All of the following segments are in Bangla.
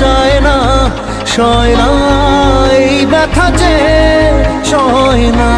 যায় না সয় না এই ব্যথা যে সয় না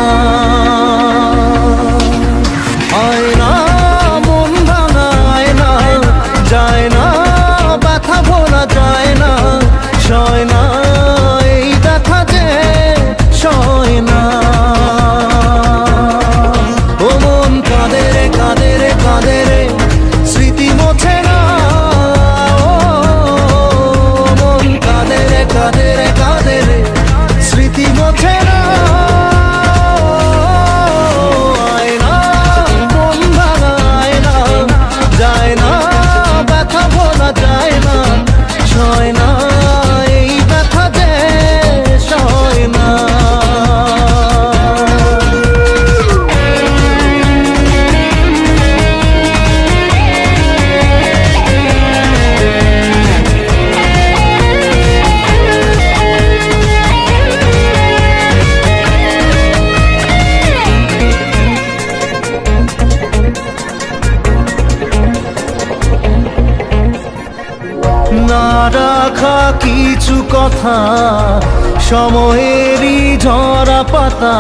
সময়েরই ঝরা পাতা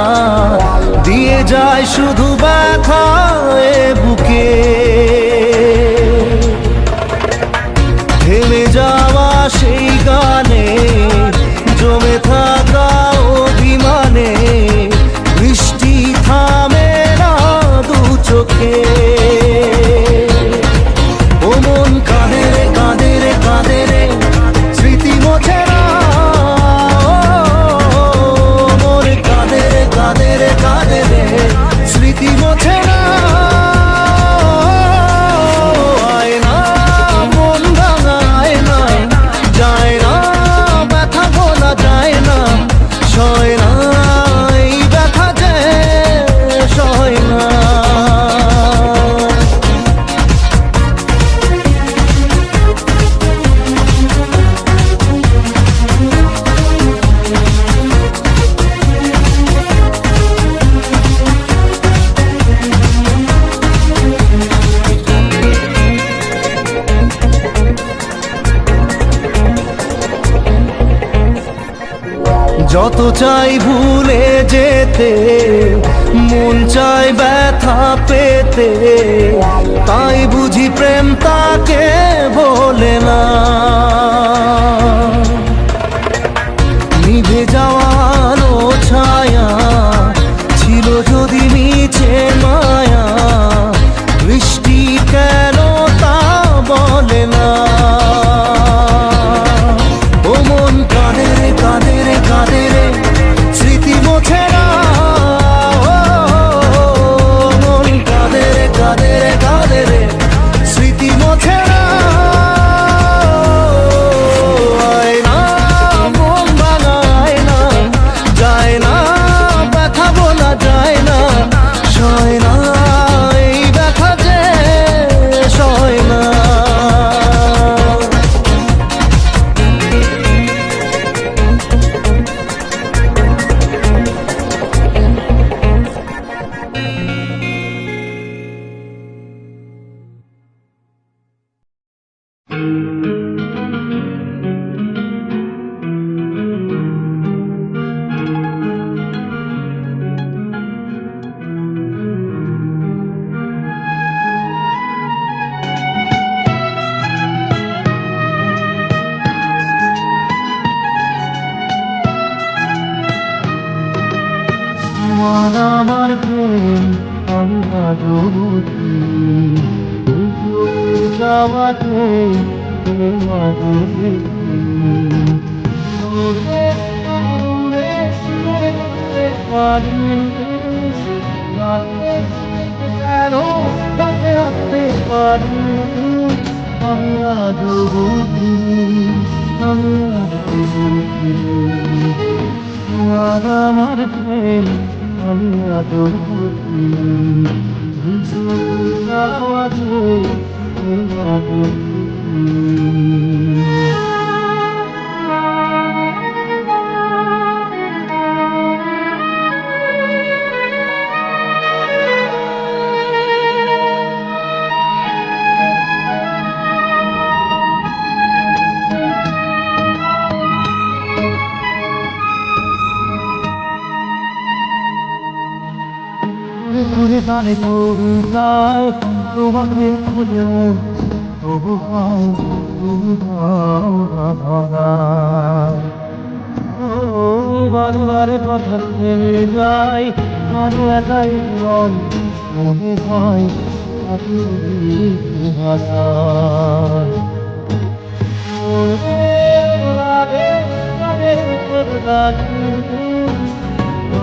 দিয়ে যায় শুধু বা আমাকে আমরা দেবো আমরা আমার প্রেম আমি আদর Mm-hmm. জানে কোথায় তোমাকে খুঁজে তবু না বারবার কথা থেমে যায় আর একাই জীবন মনে হয় আপনি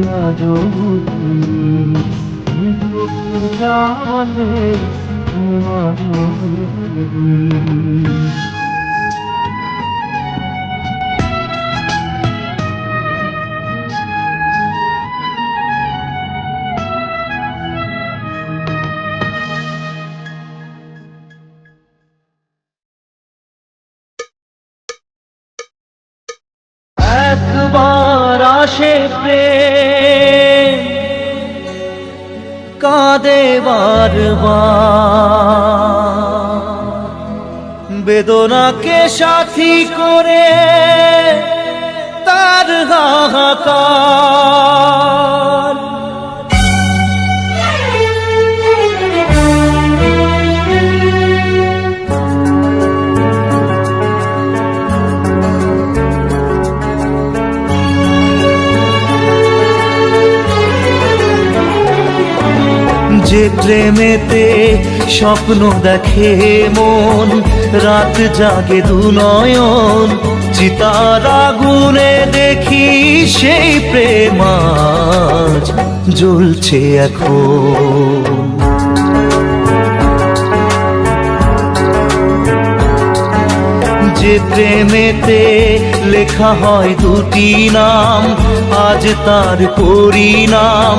나는 나의 나를 কাঁদে বারবার বেদনাকে সাথী করে তার হাহাকার। যে প্রেমেতে স্বপ্ন দেখে মন, রাত জাগে দু নয়ন। চিতার আগুনে দেখি সেই প্রেমাজ জ্বলছে এখন। যে প্রেমেতে লেখা হয় দুটি নাম, আজ তার পরিণাম।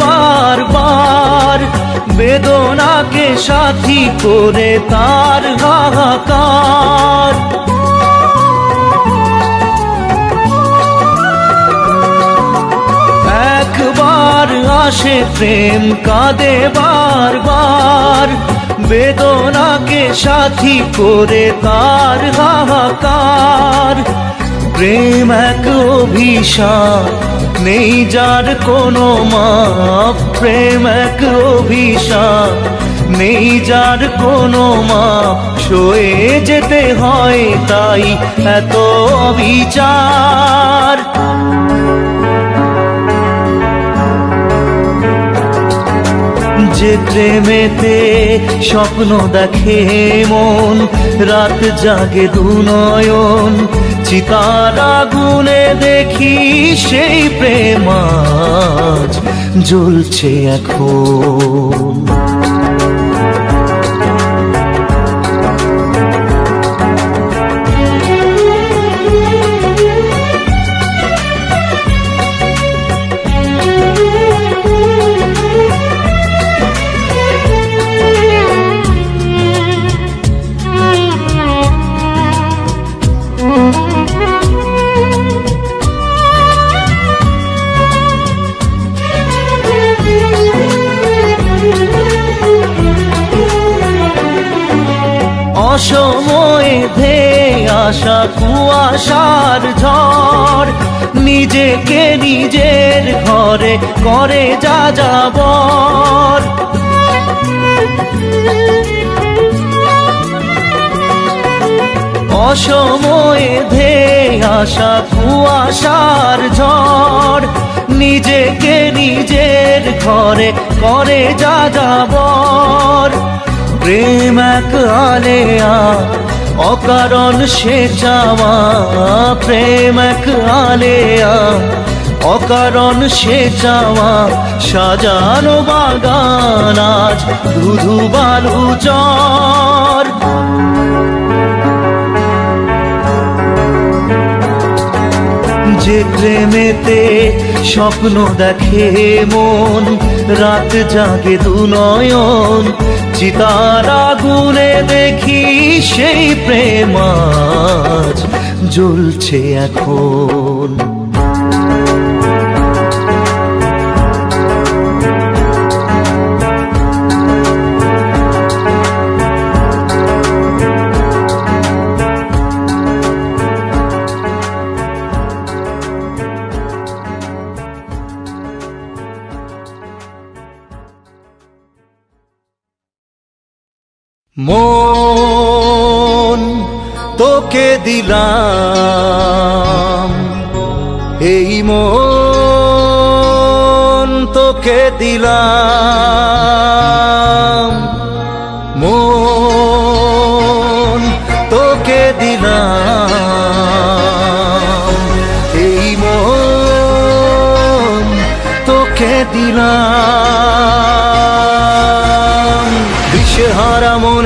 বারবার বেদনাকে সাথী করে তার হাহাকার। একবার আসে প্রেম, কাঁদে বারবার। বেদনাকে সাথী করে তার হাহাকার। প্রেম এক অভিশাপ নেই যার কোনো মাপ, প্রেম এক অভিশাপ। নেই যার কোনো মা সয়ে যেতে হয় তাই এত বিচার যে প্রেমেতে স্বপ্ন দেখে মন, রাত জাগে দুনয়ন। চিতার আগুনে দেখি সেই প্রেমাজ জ্বলছে এখন। অসময়ে ধে আসা কুয়াশার ঝড়। নিজেকে নিজের ঘরে করে যা যাবর অসময়ে ধে আসা কুয়াশার ঝড়। নিজেকে নিজের ঘরে করে যা যাবর প্রেম এক আলেয়া অকারণ সে চাওয়া। প্রেম এক আলেয়া অকারণ সে চাওয়া। সাজানো বাগান আজ ধুধু বালু চর যে প্রেমেতে স্বপ্ন দেখে মন, রাত জাগে দু নয়ন। চিতার আগুনে দেখি সেই প্রেমাজ জ্বলছে এখন। মন তোকে দিলাম। এই মন তোকে দিলাম। মন তোকে দিলাম। এই মন তোকে দিলাম।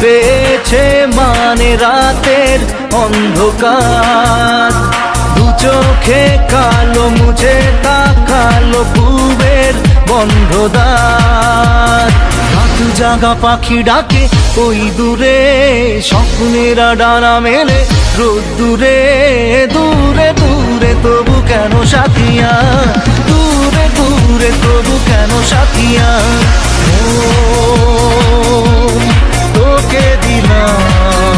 পেয়েছে মানে রাতের অন্ধকার। দু চোখে কালো মুছে তাকালো পূবের বন্ধদার। রাত জাগা পাখি ডাকে, ওই দূরে স্বপ্নেরা ডানা মেলে, রোদ দূরে দূরে দূরে, তবু কেন সাথিয়া? দূরে দূরে, তবু কেন সাথিয়া? মন তোকে দিলাম?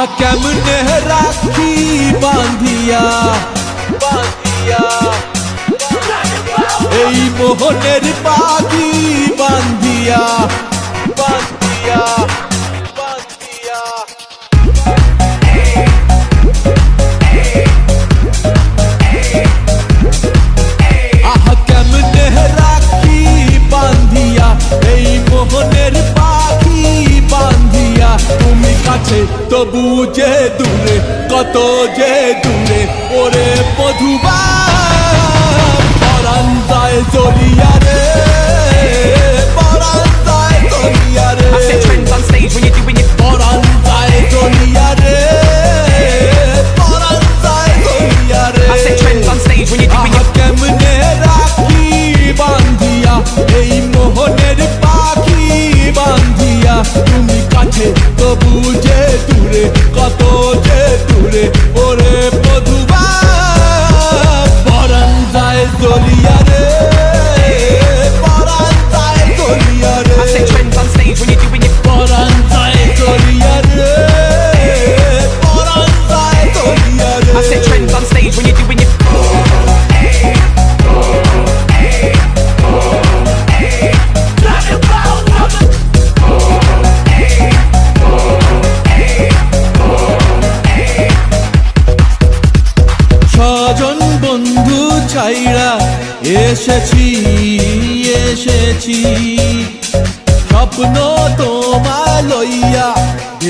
আহ কেমনে রাখি বান্ধিয়া বান্ধিয়া এই মোহনের পাখি বান্ধিয়া বান্ধিয়া যে দূরে কত যে দূরে ওরে মধুবা পরান যায় জলিয়া রে পরান যায় জলিয়া রে I set trends on stage when you're doing your পরান যায় জলিয়া রে পরান যায় রে কেমনে রাখি বান্ধিয়া এই মোহনের পাখি বান্ধিয়া। তুমি কাছে তবু যে দূরে কত যে দূরে ওরে মধুবা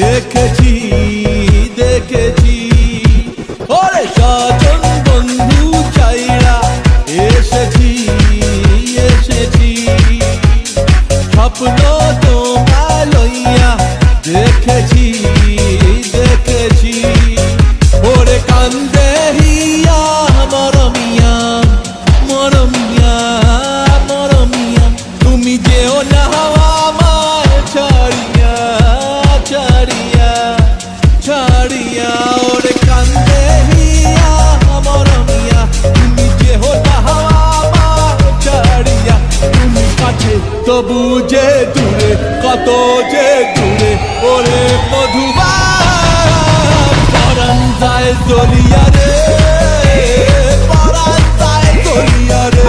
দেখেছি দেখেছি। ওরে স্বজন বন্ধু চাইরা এসেছি এসেছি। স্বপ্ন তো লইয়া দেখেছি। দূরে কত যে দূরে ওরে মধুবা পরান যায় জলিয়া রে পরান যায় জলিয়া রে।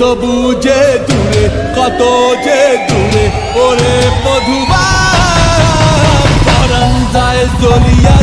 তবু যে দূরে কত যে দূরে ওরে মধুবা পরান যায় চলিয়া